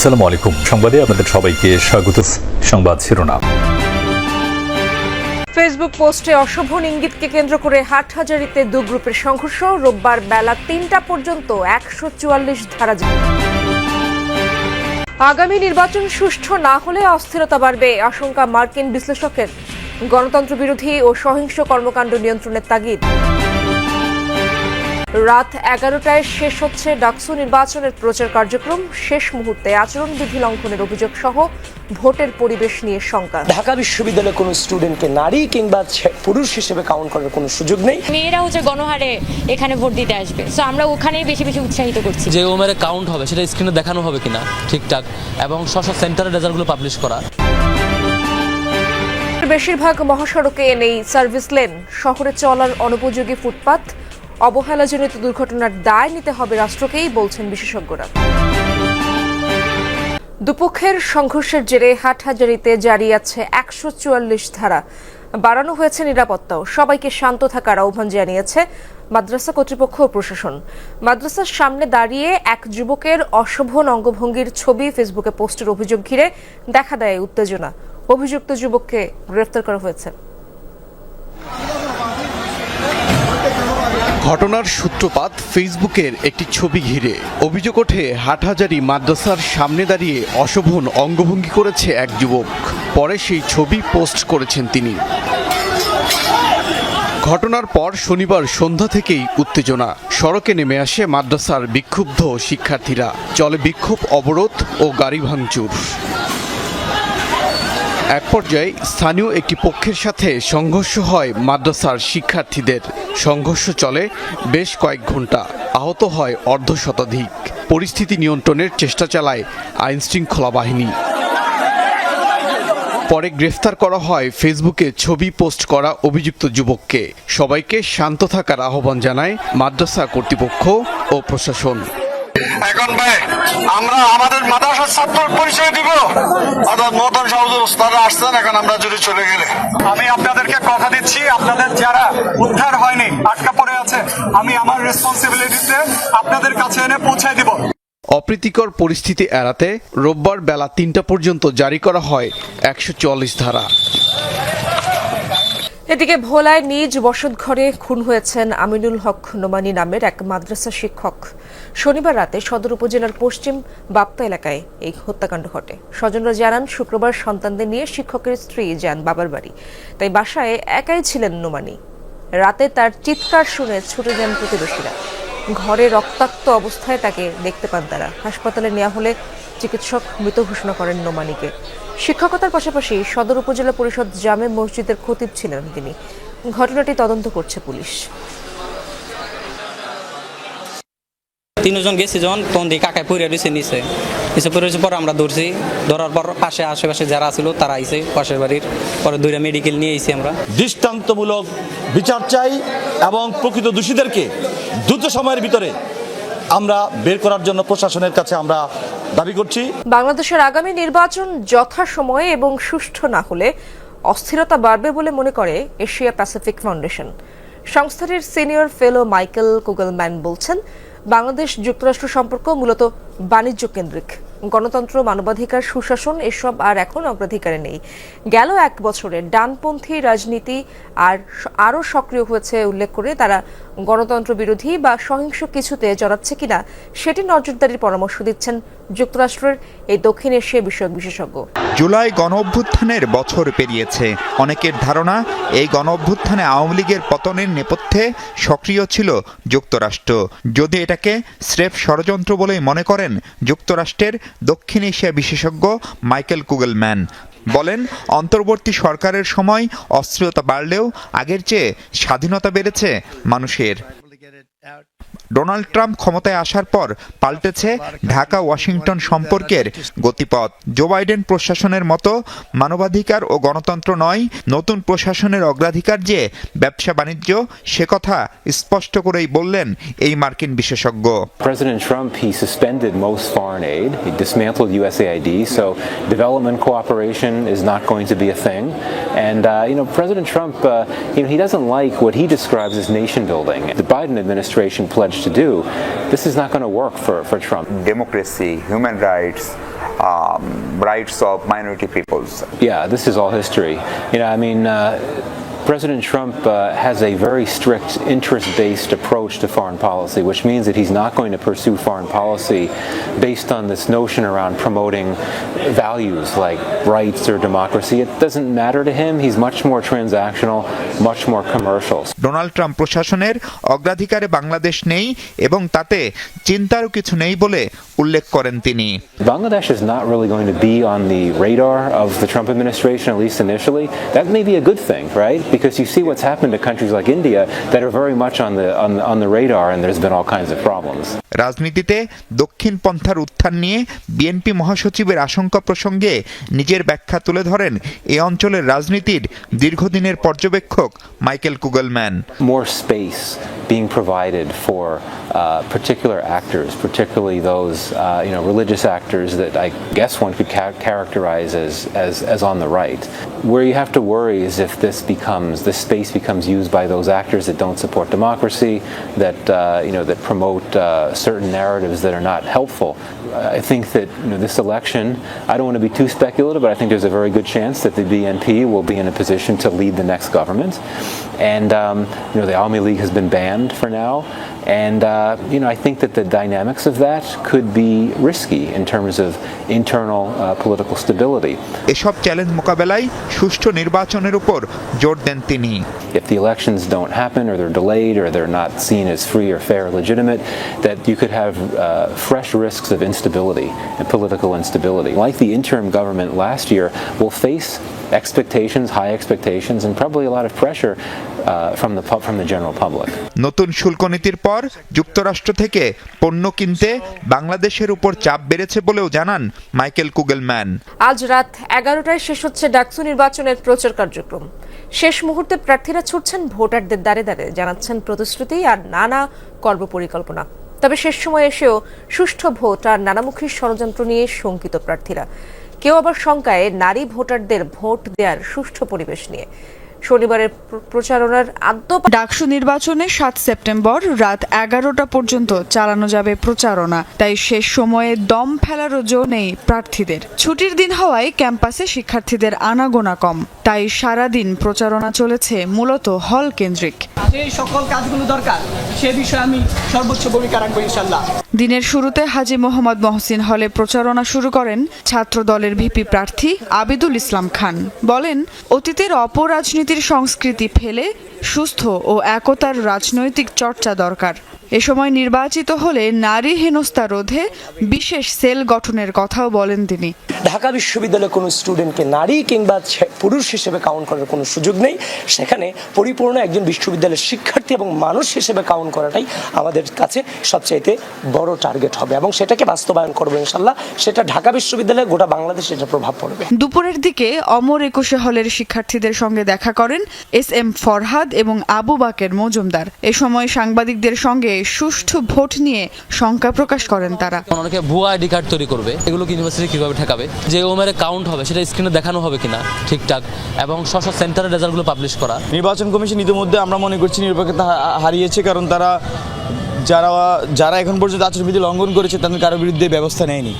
আসসালামু আলাইকুম। সংবাদে আপনাদের সবাইকে স্বাগত। সংবাদ শিরোনাম। ফেসবুক পোস্টে অশোভন ইঙ্গিতকে কেন্দ্র করে হাটহাজারিতে দু গ্রুপের সংঘর্ষ। রোববার বেলা তিনটা পর্যন্ত একশো চুয়াল্লিশ ধারা জারি। আগামী নির্বাচন সুষ্ঠু না হলে অস্থিরতা বাড়বে, আশঙ্কা মার্কিন বিশ্লেষকের। গণতন্ত্র বিরোধী ও সহিংস কর্মকাণ্ড নিয়ন্ত্রণের তাগিদ। রাত এগারোটায় শেষ হচ্ছে ডাকসু নির্বাচনের প্রচার কার্যক্রম। শেষ মুহূর্তে আচরণবিধি লঙ্ঘনের অভিযোগ সহ ভোটের পরিবেশ নিয়ে শঙ্কা। ঢাকা বিশ্ববিদ্যালয়ে কোনো স্টুডেন্টকে নারী কিংবা পুরুষ হিসেবে কাউন্ট করার কোনো সুযোগ নেই। মেয়েরা হচ্ছে গণহারে এখানে ভোট দিতে আসবে। সো আমরা ওখানেই বেশি বেশি উৎসাহিত করছি। যে ওমেরে কাউন্ট হবে সেটা স্ক্রিনে দেখানো হবে কিনা ঠিকঠাক এবং স্ব স্ব সেন্টারের রেজাল্টগুলো পাবলিশ করা। বেশিরভাগ মহাসড়কে নেই সার্ভিস লেন শহরে চলার অনুপযোগী ফুটপাত অবহেলাজনিত দুর্ঘটনার দায় নিতে হবে রাষ্ট্রকেই বলছেন বিশেষজ্ঞরা। দুপক্ষের সংঘর্ষের জেরে হাটহাজারিতে জারি আছে একশো চুয়াল্লিশ ধারা। বাড়ানো হয়েছে নিরাপত্তাও। সবাইকে শান্ত থাকার আহ্বান জানিয়েছে মাদ্রাসা কর্তৃপক্ষ ও প্রশাসন। মাদ্রাসার সামনে দাঁড়িয়ে এক যুবকের অশোভন অঙ্গভঙ্গির ছবি ফেসবুকে পোস্টের অভিযোগ ঘিরে দেখা দেয় উত্তেজনা। অভিযুক্ত যুবককে গ্রেফতার করা হয়েছে। ঘটনার সূত্রপাত ফেসবুকের একটি ছবি ঘিরে। অভিযোগ ওঠে, হাটহাজারি মাদ্রাসার সামনে দাঁড়িয়ে অশোভন অঙ্গভঙ্গি করেছে এক যুবক। পরে সেই ছবি পোস্ট করেছেন তিনি। ঘটনার পর শনিবার সন্ধ্যা থেকেই উত্তেজনা। সড়কে নেমে আসে মাদ্রাসার বিক্ষুব্ধ শিক্ষার্থীরা। চলে বিক্ষোভ, অবরোধ ও গাড়ি ভাঙচুর। এক পর্যায়ে স্থানীয় একটি পক্ষের সাথে সংঘর্ষ হয় মাদ্রাসার শিক্ষার্থীদের। সংঘর্ষ চলে বেশ কয়েক ঘণ্টা আহত হয় অর্ধ শতাধিক পরিস্থিতি নিয়ন্ত্রণের চেষ্টা চালায় আইনশৃঙ্খলা বাহিনী। পরে গ্রেফতার করা হয় ফেসবুকে ছবি পোস্ট করা অভিযুক্ত যুবককে। সবাইকে শান্ত থাকার আহ্বান জানায় মাদ্রাসা কর্তৃপক্ষ ও প্রশাসন। এখন ভাই, আমরা আমাদের মাদ্রাসার ছাত্র পরিচয় দিব। অর্থাৎ নতুন সহযোগ তারা আসছেন, এখন আমরা জুড়ে চলে গেলে। আমি আপনাদেরকে কথা দিচ্ছি, আপনাদের যারা উদ্ধার হয়নি, আটকা পড়ে আছে, আমি আমার রেসপন্সিবিলিটিতে আপনাদের কাছে এনে পৌঁছায় দিব। অপ্রীতিকর পরিস্থিতি এড়াতে রোববার বেলা তিনটা পর্যন্ত জারি করা হয় একশো চল্লিশ ধারা। এদিকে ভোলায় নিজ বসতঘরে খুন হয়েছেন আমিনুল হক নোমানি নামের এক মাদ্রাসা শিক্ষক। শনিবার রাতে সদর উপজেলার পশ্চিম বাপ্তা এলাকায় এই হত্যাকাণ্ড ঘটে। স্বজনরা জানান, শুক্রবার সন্তানদের নিয়ে শিক্ষকের স্ত্রী যান বাবার বাড়ি। তাই বাসায় একাই ছিলেন নোমানি। রাতে তার চিৎকার শুনে ছুটে যান প্রতিবেশীরা। ঘরে রক্তাক্ত অবস্থায় তাকে দেখতে পান তারা। হাসপাতালে নেওয়া হলে চিকিৎসক মৃত ঘোষণা করেন নোমানিকে। শিক্ষকতার পাশাপাশি সদর উপজেলা পরিষদ জামে মসজিদের খতিব ছিলেন তিনি। ঘটনাটি তদন্ত করছে পুলিশ। তিনজন গেছি যখন তখন দিয়ে কাকায় পড়ে রয়েছে নিচে। নিচে পড়ে রয়েছে পরে আমরা ধরছি ধরার পর পাশে আশেপাশে যারা ছিল তারা আইছে পাশের বাড়ির। পরে দুইটা মেডিকেল নিয়ে আইছি আমরা। দৃষ্টান্তমূলক বিচার চাই এবং প্রকৃত দোষীদেরকে দ্রুত সময়ের ভিতরে আমরা বের করার জন্য প্রশাসনের কাছে আমরা দাবি করছি। বাংলাদেশের আগামী নির্বাচন যথাসময়ে এবং সুষ্ঠু না হলে অস্থিরতা বাড়বে বলে মনে করে এশিয়া প্যাসিফিক ফাউন্ডেশন। সংস্থাটির সিনিয়র ফেলো মাইকেল কুগলম্যান বলছেন, বাংলাদেশ যুক্তরাষ্ট্র সম্পর্ক মূলত বাণিজ্য কেন্দ্রিক। গণতন্ত্র, মানবাধিকার, সুশাসন, এসব আর এখন অগ্রাধিকারে নেই। গেল এক বছরে ডানপন্থী রাজনীতি আর আরও সক্রিয় হয়েছে উল্লেখ করে তারা গণতন্ত্র বিরোধী বা সহিংস কিছুতে জড়াচ্ছে কিনা সেটি নজরদারির পরামর্শ দিচ্ছেন যুক্তরাষ্ট্রের এই দক্ষিণ এশিয়া বিষয়ক বিশেষজ্ঞ। জুলাই গণ অভ্যুত্থানের বছর পেরিয়েছে। অনেকের ধারণা, এই গণ অভ্যুত্থানে আওয়ামী লীগের পতনের নেপথ্যে সক্রিয় ছিল যুক্তরাষ্ট্র। যদি এটাকে স্রেফ ষড়যন্ত্র বলেই মনে করেন যুক্তরাষ্ট্রের দক্ষিণ এশিয়া বিশেষজ্ঞ মাইকেল কুগলম্যান বলেন, অন্তর্বর্তী সরকারের সময় অস্থিরতা বাড়লেও আগের চেয়ে স্বাধীনতা বেড়েছে মানুষের। ডোনাল্ড ট্রাম্প ক্ষমতায় আসার পর পাল্টেছে ঢাকা ওয়াশিংটন সম্পর্কের গতিপথ জো বাইডেন প্রশাসনের মতো মানবাধিকার ও গণতন্ত্র নয় নতুন প্রশাসনের অগ্রাধিকার যে ব্যবসা বাণিজ্য সে কথা স্পষ্ট করেই বললেন এই মার্কিন বিশেষজ্ঞ President Trump, he suspended most foreign aid. He dismantled USAID, so development cooperation is not going to be a thing. And, uh, you know, President Trump, uh, you know, he doesn't like what he describes as nation building. The Biden administration pledged to do. This is not going to work for, for Trump. democracy, human rights, um, rights of minority peoples. Yeah, this is all history. You know, I mean, uh, President Trump uh, has a very strict interest based approach to foreign policy, which means that he's not going to pursue foreign policy based on this notion around promoting values like rights or democracy. It doesn't matter to him. He's much more transactional, much more commercial. Donald Trump প্রশাসনের অগ্রাধিকারে বাংলাদেশ নেই এবং তাতে চিন্তারও কিছু নেই বলে উল্লেখ করেন তিনি Bangladesh is not really going to be on the radar of the Trump administration, at least initially. That may be a good thing, right? Because you see what's happened to countries like India that are very much on the on, on the radar, and there's been all kinds of problems. রাজনীতিতে দক্ষিণ পন্থার উত্থান নিয়ে BNP মহাসচিবের আশঙ্কা প্রসঙ্গে নিজের ব্যাখ্যা তুলে ধরেন এ অঞ্চলের রাজনীতির দীর্ঘদিনের পর্যবেক্ষক Michael Kugelman More space being provided for uh, particular actors, particularly those uh, you know religious actors that I guess one could ca- characterize as, as as on the right. Where you have to worry is if this becomes this space becomes used by those actors that don't support democracy, that uh, you know that promote uh, certain narratives that are not helpful. I think that you know, this election. I don't want to be too speculative, but I think there's a very good chance that the BNP will be in a position to lead the next government. And um, you know, the Army League has been banned for now, and uh, you know, I think that the dynamics of that could be risky in terms of internal uh, political stability. এসব challenge মোকাবেলায় সুষ্ঠু নির্বাচনের উপর জোর দেন তিনি If the elections don't happen, or they're delayed, or they're not seen as free or fair or legitimate, that you could have uh, fresh risks of instability and political instability. Like the interim government last year will face expectations, high expectations, and probably a lot of pressure uh, from the from the general public. নতুন শুল্ক নীতির পর যুক্তরাষ্ট্র থেকে পণ্য কিনতে বাংলাদেশের উপর চাপ বেড়েছে বলেও জানান মাইকেল কুগলম্যান আজ রাত এগারোটায় শেষ হচ্ছে ডাকসু নির্বাচনের প্রচার কার্যক্রম শেষ মুহূর্তে প্রার্থীরা ছুটছেন ভোটারদের দ্বারে দ্বারে জানাচ্ছেন প্রতিশ্রুতি আর নানা কর্মপরিকল্পনা তবে শেষ সময় এসেও সুষ্ঠু ভোট আর নানামুখী ষড়যন্ত্র নিয়ে শঙ্কিত প্রার্থীরা। কেউ আবার শঙ্কায় নারী ভোটারদের ভোট দেওয়ার সুষ্ঠু পরিবেশ নিয়ে। শনিবারের প্রচারণার আদ্য ডাকসু নির্বাচনে সাত সেপ্টেম্বর রাত এগারোটা পর্যন্ত চালানো যাবে প্রচারণা। তাই শেষ সময়ে দম ফেলারও জো নেই প্রার্থীদের। ছুটির দিন হওয়ায় ক্যাম্পাসে শিক্ষার্থীদের আনাগোনা কম। তাই সারাদিন প্রচারণা চলেছে মূলত হল কেন্দ্রিক যে সকল কাজগুলো দরকার সে বিষয়ে আমি সর্বোচ্চ ভূমিকা রাখব ইনশাল্লাহ। দিনের শুরুতে হাজি মোহাম্মদ মহসিন হলে প্রচারণা শুরু করেন ছাত্র দলের ভিপি প্রার্থী আবিদুল ইসলাম খান। বলেন, অতীতের অপরাজনীতির সংস্কৃতি ফেলে সুস্থ ও একতার রাজনৈতিক চর্চা দরকার। এ সময় নির্বাচিত হলে নারী হেনস্থা রোধে বিশেষ সেল গঠনের কথাও বলেন তিনি। ঢাকা বিশ্ববিদ্যালয়ে কোনো স্টুডেন্টকে নারী কিংবা পুরুষ হিসেবে কাউন্ট করার কোনো সুযোগ নেই। সেখানে পরিপূর্ণ একজন বিশ্ববিদ্যালয়ের শিক্ষার্থী এবং মানুষ হিসেবে কাউন্ট করাটাই আমাদের কাছে সবচাইতে বড় টার্গেট হবে এবং সেটাকে বাস্তবায়ন করব ইনশাল্লাহ। সেটা ঢাকা বিশ্ববিদ্যালয়ে গোটা বাংলাদেশে এটা প্রভাব পড়বে। দুপুরের দিকে অমর একুশে হলের শিক্ষার্থীদের সঙ্গে দেখা করেন এস এম ফরহাদ এবং আবু বাকের মজুমদার। এ সময় সাংবাদিকদের সঙ্গে সুষ্ঠু ভোট নিয়ে শঙ্কা প্রকাশ করেন তারা। অনেকে ভুয়া আইডি কার্ড তৈরি করবে এগুলো ইউনিভার্সিটি কীভাবে ঠেকাবে? যে ওমেরে কাউন্ট হবে সেটা স্ক্রিনে দেখানো হবে কিনা ঠিকঠাক? এবং স্ব সেন্টারের রেজাল্টগুলো পাবলিশ করা। নির্বাচন কমিশন ইতিমধ্যে আমরা মনে করছি নিরপেক্ষতা হারিয়েছে কারণ তারা যারা যারা এখন পর্যন্ত আচরণবিধি লঙ্ঘন করেছে তাদের কারোর বিরুদ্ধে ব্যবস্থা নেয়নি।